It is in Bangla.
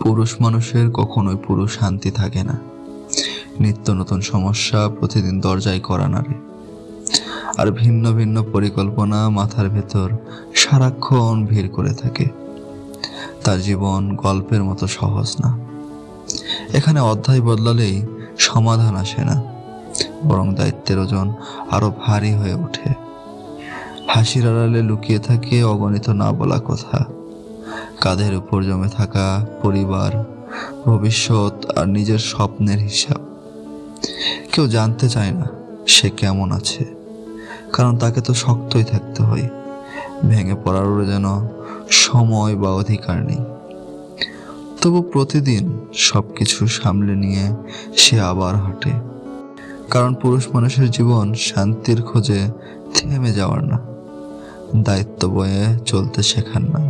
পুরুষ মানুষের কখনোই পুরো শান্তি থাকে না। নিত্য নতুন সমস্যা প্রতিদিন দরজায় করা নাড়ে। আর ভিন্ন ভিন্ন পরিকল্পনা মাথার ভেতর সারাক্ষণ ভিড় করে থাকে। তার জীবন গল্পের মতো সহজ না। এখানে অধ্যায় বদলালেই সমাধান আসে না। বরং দায়িত্বের ওজন আরও ভারী হয়ে ওঠে। হাসির আড়ালে লুকিয়ে থাকে অগণিত না বলা কথা। কাঁধের উপর জমে থাকা পরিবার, ভবিষ্যৎ আর নিজের স্বপ্নের হিসাব। কেউ জানতে চায় না সে কেমন আছে, কারণ তাকে তো শক্তই থাকতে হয়। ভেঙে পড়ারও যেন সময় বা অধিকার নেই। তবু প্রতিদিন সবকিছু সামলে নিয়ে সে আবার হাঁটে। কারণ পুরুষ মানুষের জীবন শান্তির খোঁজে থেমে যাওয়ার না, দায়িত্ব বয়ে চলতে শেখার না।